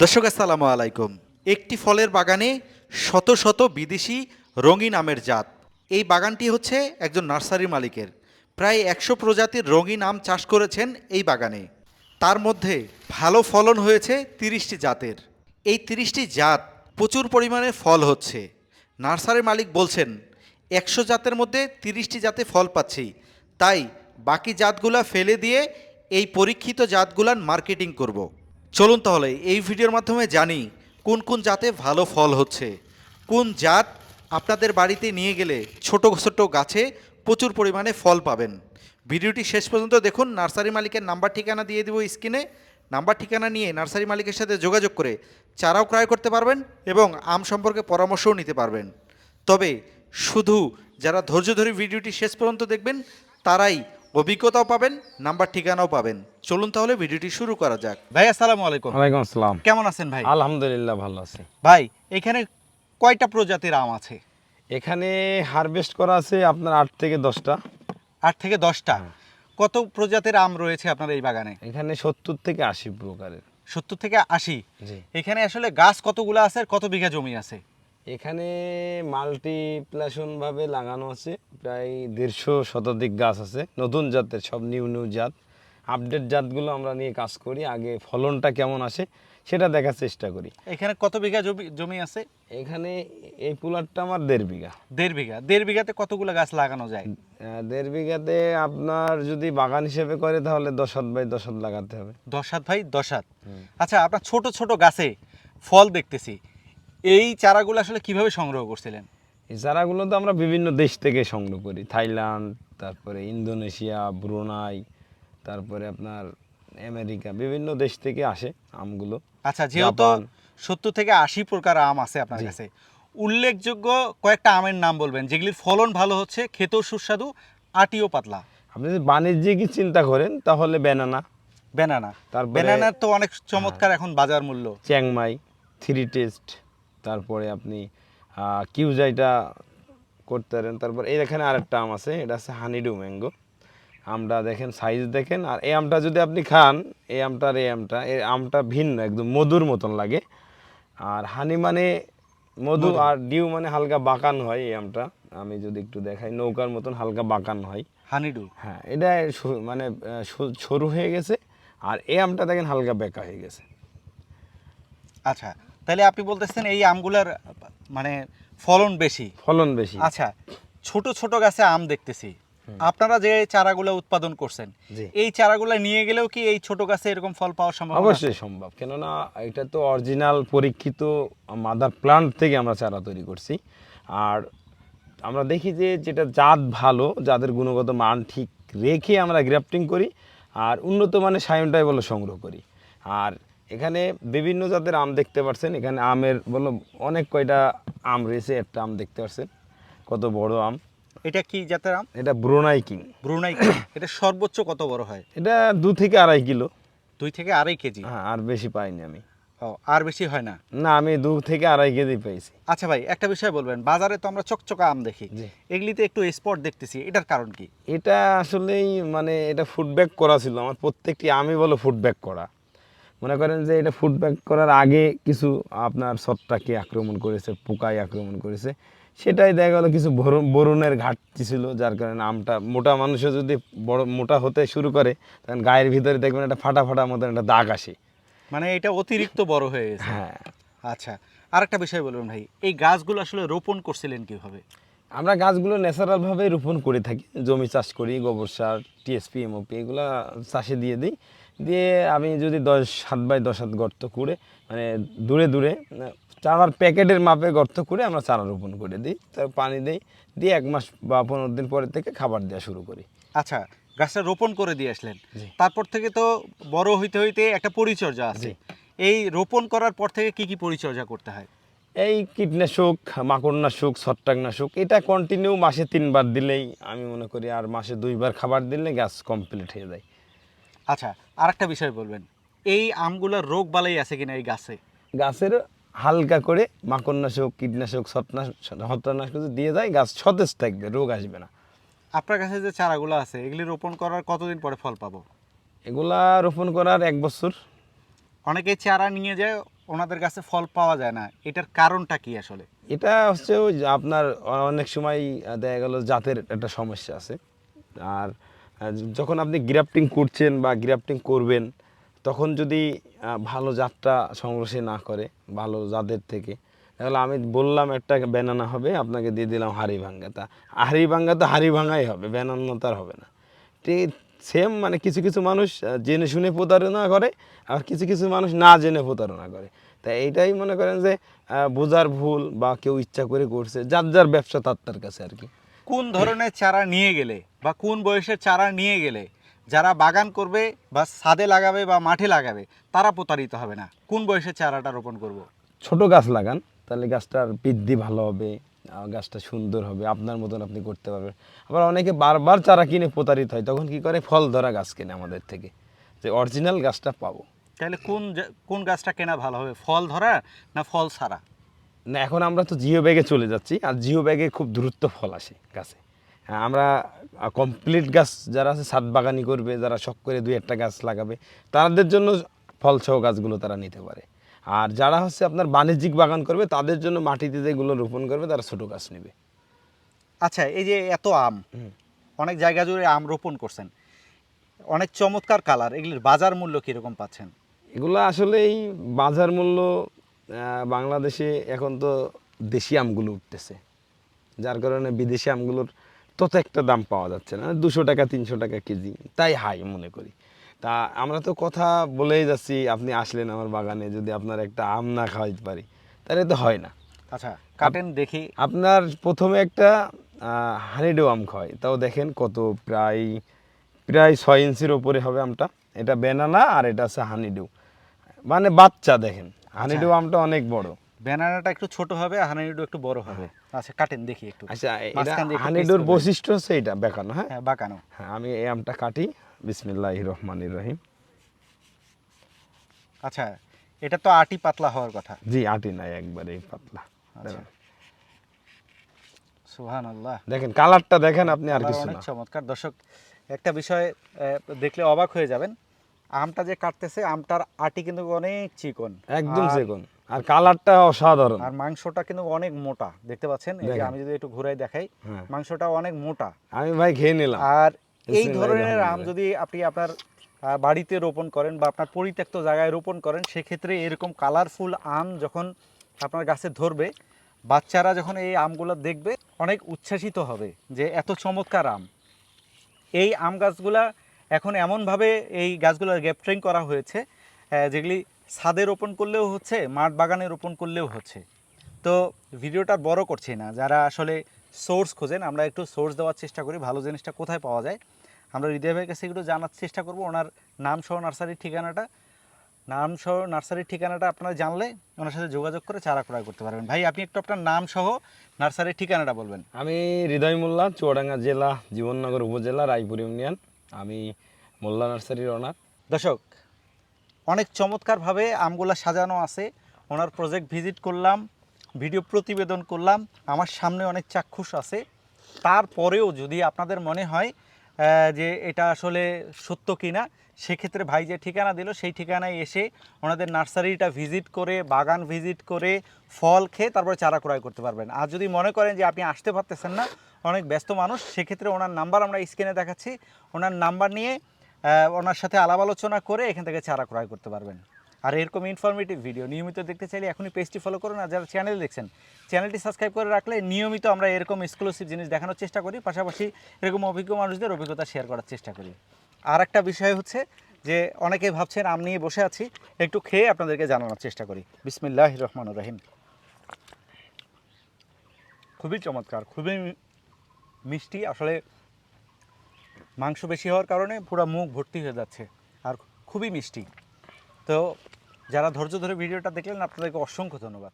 দর্শক, আসসালামু আলাইকুম। একটি ফলের বাগানে শত শত বিদেশি রঙিন আমের জাত। এই বাগানটি হচ্ছে একজন নার্সারি মালিকের। প্রায় একশো প্রজাতির রঙিন আম চাষ করেছেন এই বাগানে। তার মধ্যে ভালো ফলন হয়েছে তিরিশটি জাতের। এই তিরিশটি জাত প্রচুর পরিমাণে ফল হচ্ছে। নার্সারি মালিক বলছেন, একশো জাতের মধ্যে তিরিশটি জাতে ফল পাচ্ছি। তাই বাকি জাতগুলা ফেলে দিয়ে এই পরীক্ষিত জাতগুলার মার্কেটিং করব। চলুন তাহলে এই ভিডিওর মাধ্যমে জানি কোন কোন জাতে ভালো ফল হচ্ছে। কোন জাত আপনাদের বাড়িতে নিয়ে গেলে ছোট ছোট গাছে প্রচুর পরিমাণে ফল পাবেন। ভিডিওটি শেষ পর্যন্ত দেখুন, নার্সারি মালিকের নাম্বার ঠিকানা দিয়ে দেবো স্ক্রিনে। নাম্বার ঠিকানা নিয়ে নার্সারি মালিকের সাথে যোগাযোগ করে চারাও ক্রয় করতে পারবেন এবং আম সম্পর্কে পরামর্শও নিতে পারবেন। তবে শুধু যারা ধৈর্য ধরে ভিডিওটি শেষ পর্যন্ত দেখবেন, তারাই অভিজ্ঞতাও পাবেন নাম্বার ঠিকানাও পাবেন। চলুন তাহলে ভিডিওটি শুরু করা যাক। ভাই আসসালামু আলাইকুম। ওয়ালাইকুম আসসালাম। কেমন আছেন ভাই? আলহামদুলিল্লাহ ভালো আছি। ভাই এখানে কয়টা প্রজাতির আম আছে? এখানে হারভেস্ট করা আছে আপনার আট থেকে দশটা। আট থেকে দশটা। কত প্রজাতির আম রয়েছে আপনার এই বাগানে? এখানে সত্তর থেকে আশি প্রকারের। সত্তর থেকে আশি? জি। এখানে আসলে গাছ কতগুলো আছে আর কত বিঘা জমি আছে? এখানে মাল্টিপ্লাশন ভাবে লাগানো আছে প্রায় দেড়শো শতাধিক গাছ আছে নতুন জাতের সব নিউ নিউ জাত। আপডেট জাতগুলো আমরা নিয়ে কাজ করি আগে ফলনটা কেমন আসে সেটা দেখার চেষ্টা করি। এখানে কত বিঘা জমি জমি আছে? এখানে এই পুলারটা আমার দেড় বিঘা। দেড় বিঘা। দেড় বিঘাতে কতগুলো গাছ লাগানো যায়? দেড় বিঘাতে আপনার যদি বাগান হিসেবে করে তাহলে দশ হাত বাই দশ হাত লাগাতে হবে। দশ হাত ভাই দশ হাত। আচ্ছা আপনার ছোট ছোট গাছে ফল দেখতেছি। এই চারাগুলো আসলে কীভাবে সংগ্রহ করছিলেন? এই চারাগুলো তো আমরা বিভিন্ন দেশ থেকে সংগ্রহ করি। থাইল্যান্ড তারপরে ইন্দোনেশিয়া ব্রুনাই তারপরে আপনার আমেরিকা বিভিন্ন দেশ থেকে আসে আমগুলো। আচ্ছা যেহেতু সত্তর থেকে আশি প্রকার আম আছে আপনার কাছে উল্লেখযোগ্য কয়েকটা আমের নাম বলবেন যেগুলির ফলন ভালো হচ্ছে খেতেও সুস্বাদু আটিও পাতলা। আপনি যদি বাণিজ্যিক চিন্তা করেন তাহলে ব্যানানা। বেনানা তারপরে- বেনানার তো অনেক চমৎকার এখন বাজার মূল্য। Chiang Mai three taste. তারপরে আপনি কিউজাইটা করতে পারেন। তারপর এই এখানে আরেকটা আম আছে এটা আছে হানিডু ম্যাঙ্গো। আমটা দেখেন সাইজ দেখেন আর এই আমটা যদি আপনি খান এই আমটা আর এই আমটা এই আমটা ভিন্ন একদম মধুর মতন লাগে। আর হানি মানে মধু আর ডিউ মানে হালকা বাঁকান হয় এই আমটা। আমি যদি একটু দেখাই নৌকার মতন হালকা বাঁকান হয়। হানিডু। হ্যাঁ এটা মানে সরু হয়ে গেছে আর এই আমটা দেখেন হালকা বেঁকা হয়ে গেছে। আচ্ছা তাহলে আপনি বলতেছেন এই আমগুলার মানে ফলন বেশি। ফলন বেশি। আচ্ছা ছোট ছোট গাছে আম দেখতেছি। আপনারা যে চারাগুলো উৎপাদন করছেন। এই চারাগুলো নিয়ে গেলেও কি এই ছোট গাছে এরকম ফল পাওয়া সম্ভব অবশ্যই সম্ভব। কেননা এটা তো অরিজিনাল পরীক্ষিত মাদার প্লান্ট থেকে আমরা চারা তৈরি করছি। আর আমরা দেখি যে যেটা জাত ভালো যাদের গুণগত মান ঠিক রেখে আমরা গ্রাফটিং করি আর উন্নত মানের সায়নটাই বলে সংগ্রহ করি। আর এখানে বিভিন্ন জাতের আম দেখতে পাচ্ছেন এখানে আমের বলো অনেক কয়টা আম রয়েছে একটা আম দেখতে পাচ্ছেন কত বড় আম। এটা কি জাতের আম? এটা ব্রোনাই কিং। ব্রুনাই এটা সর্বোচ্চ কত বড় হয়? এটা দু থেকে আড়াই কিলো। দুই থেকে আড়াই কেজি? হ্যাঁ আর বেশি পাইনি আমি। ও আর বেশি হয় না? না আমি দু থেকে আড়াই কেজি পেয়েছি। আচ্ছা ভাই একটা বিষয় বলবেন বাজারে তো আমরা চকচকা আম দেখি। এগুলিতে একটু স্পট দেখতেছি এটার কারণ কি? এটা আসলেই মানে এটা ফুডব্যাক করা ছিল। আমার প্রত্যেকটি আমি বলো ফুডব্যাক করা। মনে করেন যে এটা ফুডব্যাক করার আগে কিছু আপনার সত্তাকে আক্রমণ করেছে পোকায় আক্রমণ করেছে। সেটাই দেখা গেলো কিছু বরুণ- বরুণের ঘাটতি ছিল যার কারণে আমটা মোটা মানুষও যদি বড় মোটা হতে শুরু করে তখন গায়ের ভিতরে দেখবেন একটা ফাটা ফাটা মতন একটা দাগ আসে। মানে এটা অতিরিক্ত বড় হয়ে গেছে। হ্যাঁ। আচ্ছা আরেকটা বিষয় বলবেন ভাই এই গাছগুলো আসলে রোপণ করছিলেন কীভাবে? আমরা গাছগুলো ন্যাচারালভাবে রোপণ করে থাকি। জমি চাষ করি গোবর সার টিএসপি এমওপি এগুলো চাষে দিয়ে দিই। দিয়ে আমি যদি দশ সাত বাই দশ হাত গর্ত করে মানে দূরে দূরে চারার প্যাকেটের মাপে গর্ত করে আমরা চারা রোপণ করে দিই। তার পানি দিই দিয়ে এক মাস বা পনেরো দিন পরে থেকে খাবার দেওয়া শুরু করি। আচ্ছা গাছটা রোপণ করে দিয়ে আসলেন। তারপর থেকে তো বড় হইতে হইতে একটা পরিচর্যা আছে। এই রোপণ করার পর থেকে কি কি পরিচর্যা করতে হয়? এই কীটনাশক মাকড়নাশক ছত্রাকনাশক এটা কন্টিনিউ মাসে তিনবার দিলেই আমি মনে করি আর মাসে দুইবার খাবার দিলে গাছ কমপ্লিট হয়ে যায়। আচ্ছা আর একটা বিষয় বলবেন এই আমগুলোর রোগ বালাই আছে কিনা এই গাছে? গাছের হালকা করে মাকড়নাশক কীটনাশক ছত্রাক ছত্রাকনাশক দিয়ে যায় গাছ সতেজ থাকবে রোগ আসবে না। আপনার কাছে যে চারাগুলো আছে এগুলি রোপণ করার কতদিন পরে ফল পাবো? এগুলা রোপণ করার এক বছর। অনেকে চারা নিয়ে যায় ওনাদের কাছে ফল পাওয়া যায় না, এটার কারণটা কি আসলে? এটা হচ্ছে ওই আপনার অনেক সময় দেখা গেল জাতের একটা সমস্যা আছে। আর যখন আপনি গ্রাফটিং করছেন বা গ্রাফটিং করবেন, তখন যদি ভালো জাতটা সংগ্রহে না করে, ভালো জাতের থেকে, তাহলে আমি বললাম একটা ব্যানানা হবে, আপনাকে দিয়ে দিলাম হাড়ি ভাঙ্গা। তা হাড়ি ভাঙ্গা তো হাড়ি ভাঙ্গাই হবে ব্যানানা তো আর হবে না। ঠিক সেম মানে কিছু কিছু মানুষ জেনে শুনে প্রতারণা করে আর কিছু কিছু মানুষ না জেনে প্রতারণা করে। তা এইটাই মনে করেন যে বোঝার ভুল বা কেউ ইচ্ছা করে করছে যার যার ব্যবসা তার তার কাছে আর কি। কোন ধরনের চারা নিয়ে গেলে বা কোন বয়সের চারা নিয়ে গেলে যারা বাগান করবে বা ছাদে লাগাবে বা মাঠে লাগাবে তারা প্রতারিত হবে না? কোন বয়সের চারাটা রোপণ করব। ছোট গাছ লাগান তাহলে গাছটার বৃদ্ধি ভালো হবে। গাছটা সুন্দর হবে আপনার মতন আপনি করতে পারবেন। আবার অনেকে বারবার চারা কিনে প্রতারিত হয় তখন কি করে? ফল ধরা গাছ কেনে আমাদের থেকে যে অরিজিনাল গাছটা পাবো। তাহলে কোন কোন গাছটা কেনা ভালো হবে ফল ধরা না ফল ছাড়া? না এখন আমরা তো জিও ব্যাগে চলে যাচ্ছি আর জিও ব্যাগে খুব দ্রুত ফল আসে গাছে। হ্যাঁ আমরা কমপ্লিট গাছ যারা আছে ছাদ বাগানি করবে যারা শখ করে দুই একটা গাছ লাগাবে তাদের জন্য ফলসহ গাছগুলো তারা নিতে পারে। আর যারা হচ্ছে আপনার বাণিজ্যিক বাগান করবে তাদের জন্য মাটিতে যেগুলো রোপণ করবে তারা ছোটো গাছ নেবে। আচ্ছা এই যে এত আম অনেক জায়গা জুড়ে আম রোপণ করছেন অনেক চমৎকার কালার এগুলির বাজার মূল্য কীরকম পাচ্ছেন? এগুলো আসলে এই বাজার মূল্য বাংলাদেশে এখন তো দেশি আমগুলো উঠতেছে যার কারণে বিদেশি আমগুলোর তত একটা দাম পাওয়া যাচ্ছে না দুশো টাকা তিনশো টাকা কেজি তাই হাই মনে করি। তা আমরা তো কথা বলেই যাচ্ছি আপনি আসলেন আমার বাগানে যদি আপনার একটা আম না খাওয়াইতে পারি। তাহলে তো হয় না। আচ্ছা কাটেন দেখি। আপনার প্রথমে একটা হানিডো আম খাওয়াই। তাও দেখেন কত প্রায় প্রায় ছয় ইঞ্চির ওপরে হবে আমটা। এটা বেনানা আর এটা আছে হানিডু। মানে বাচ্চা দেখেন। হানিডু আমটা অনেক বড়। ব্যানানাটা একটু ছোট হবে হানানিডু একটু বড় হবে। আচ্ছা কাটেন দেখি একটু। আচ্ছা হানিডুর বৈশিষ্ট্য হচ্ছে এটা বেকানো হ্যাঁ? হ্যাঁ বাঁকানো। হ্যাঁ আমি এই আমটা কাটি। বিসমিল্লাহ রহমানির রহিম। আচ্ছা এটা তো আটি পাতলা হওয়ার কথা। জি আটি নাই একবারে পাতলা। আচ্ছা। সুহান আল্লাহ দেখেন কালারটা দেখেন আপনি আর কিছু না। চমৎকার। দর্শক একটা বিষয় দেখলে অবাক হয়ে যাবেন। আমটা যে কাটতেছে আমটার আটি কিন্তু অনেক চিকন। একদম সেকন আর কালারটা অসাধারণ। আর মাংসটা কিন্তু অনেক মোটা দেখতে পাচ্ছেন? এই যে আমি যদি একটু ঘুরাই দেখাই হ্যাঁ। মাংসটা অনেক মোটা। আমি ভাই খেয়ে নিলাম। আর এই ধরনের আম যদি আপনি আপনার বাড়িতে রোপণ করেন বা আপনার পরিত্যক্ত জায়গায় রোপণ করেন সেক্ষেত্রে এরকম কালারফুল আম যখন আপনার গাছে ধরবে বাচ্চারা যখন এই আমগুলো দেখবে অনেক উচ্ছ্বাসিত হবে যে এত চমৎকার আম। এই আম গাছগুলা এখন এমনভাবে এই গাছগুলোর গ্যাপট্রিং করা হয়েছে যেগুলি ছাদে রোপণ করলেও হচ্ছে, মাঠ বাগানে রোপণ করলেও হচ্ছে। তো ভিডিওটা বড় করছি না, যারা আসলে সোর্স খোঁজেন, আমরা একটু সোর্স দেওয়ার চেষ্টা করি, ভালো জিনিসটা কোথায় পাওয়া যায়। আমরা হৃদয় ভাইয়ের কাছে একটু জানার চেষ্টা করব, ওনার নাম সহ নার্সারির ঠিকানাটা। নাম সহ নার্সারির ঠিকানাটা আপনারা জানলে ওনার সাথে যোগাযোগ করে চারা ক্রয় করতে পারবেন। ভাই, আপনি একটু আপনার নাম সহ নার্সারির ঠিকানাটা বলবেন। আমি হৃদয় মোল্লা চুয়াডাঙ্গা জেলা, জীবননগর উপজেলা, রায়পুর ইউনিয়ন। আমি মোল্লা নার্সারির ওনার দর্শক, অনেক চমৎকারভাবে আমগুলা সাজানো আছে। ওনার প্রজেক্ট ভিজিট করলাম ভিডিও প্রতিবেদন করলাম, আমার সামনে অনেক চাক্ষুষ আছে। তারপরেও যদি আপনাদের মনে হয় যে এটা আসলে সত্য কিনা, সেক্ষেত্রে ভাই যে ঠিকানা দিল, সেই ঠিকানায় এসে ওনাদের নার্সারিটা ভিজিট করে, বাগান ভিজিট করে, ফল খেয়ে তারপরে চারা ক্রয় করতে পারবেন। আর যদি মনে করেন যে আপনি আসতে পারতেছেন না অনেক ব্যস্ত মানুষ, সেক্ষেত্রে ওনার নাম্বার আমরা স্ক্রিনে দেখাচ্ছি। ওনার নাম্বার নিয়ে ওনার সাথে আলাপ আলোচনা করে এখান থেকে চারা ক্রয় করতে পারবেন। আর এরকম ইনফরমেটিভ ভিডিও নিয়মিত দেখতে চাইলে এখনই পেজটি ফলো করুন আর যারা চ্যানেল দেখছেন চ্যানেলটি সাবস্ক্রাইব করে রাখলে নিয়মিত আমরা এরকম এক্সক্লুসিভ জিনিস দেখানোর চেষ্টা করি। পাশাপাশি এরকম অভিজ্ঞ মানুষদের অভিজ্ঞতা শেয়ার করার চেষ্টা করি। আর একটা বিষয় হচ্ছে যে অনেকে ভাবছেন আম নিয়ে বসে আছি, একটু খেয়ে আপনাদেরকে জানানোর চেষ্টা করি। বিসমিল্লাহ রহমান রহিম। খুবই চমৎকার, খুবই মিষ্টি, আসলে মাংস বেশি হওয়ার কারণে পুরো মুখ ভর্তি হয়ে যাচ্ছে আর খুবই মিষ্টি। তো যারা ধৈর্য ধরে ভিডিওটা দেখলেন, আপনাদেরকে অসংখ্য ধন্যবাদ।